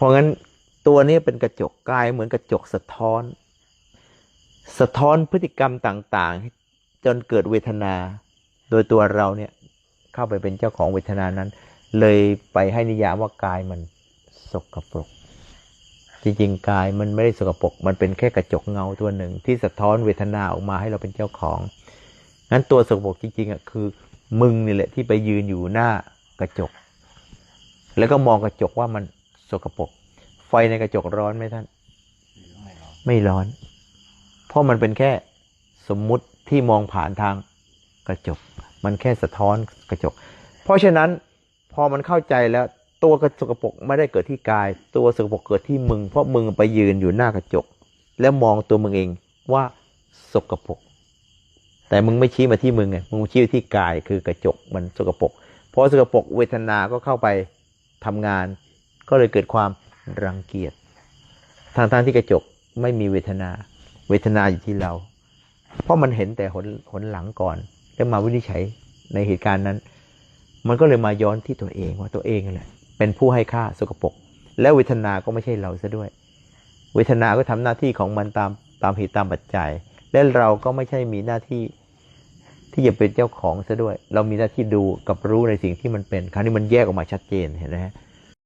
เพราะงั้นตัวนี้เป็นกระจกกายเหมือนกระจกสะท้อน สะท้อนพฤติกรรมต่างๆ จนเกิดเวทนา โดยตัวเราเนี่ยเข้าไปเป็นเจ้าของเวทนานั้น เลยไปให้นิยามว่ากายมันสกปรก จริงๆ กายมันไม่ได้สกปรก มันเป็นแค่กระจกเงาตัวหนึ่ง ที่สะท้อนเวทนาออกมาให้เราเป็นเจ้าของงั้นตัวสกปรกจริงๆอะคือ มึงนี่แหละที่ไปยืนอยู่หน้ากระจก แล้วก็มองกระจกว่ามัน สกปรกไฟในกระจกร้อนไหมท่าน ไม่ร้อน เพราะมันเป็นแค่สมมุติที่มองผ่านทางกระจก มันแค่สะท้อนกระจก เพราะฉะนั้นพอมันเข้าใจแล้วตัวกระสกปรกไม่ได้เกิดที่กาย ตัวสกปรกเกิดที่มึง เพราะมึงไปยืนอยู่หน้ากระจก แล้วมองตัวมึงเองว่าสกปรกแต่มึงไม่ชี้มาที่มึงไงมึงชี้ที่กายคือกระจกมันสกปรกพอสกปรกเวทนาก็เข้าไปทำงาน ก็เลยเกิดความรังเกียจทางทางที่กระจกไม่มีเวทนา เวทนาอยู่ที่เรา เพราะมันเห็นแต่หนหนหลังก่อน แล้วมาวินิจฉัยในเหตุการณ์นั้น มันก็เลยมาย้อนที่ตัวเองว่าตัวเองนั่นแหละเป็นผู้ให้ค่าสกปรกแล้วเวทนาก็ไม่ใช่เราซะด้วย เวทนาก็ทำหน้าที่ของมันตามตามเหตุตามปัจจัย และเราก็ไม่ใช่มีหน้าที่ที่จะเป็นเจ้าของซะด้วย เรามีหน้าที่ดูกับรู้ในสิ่งที่มันเป็น คราวนี้มันแยกออกมาชัดเจนเห็นไหมฮะ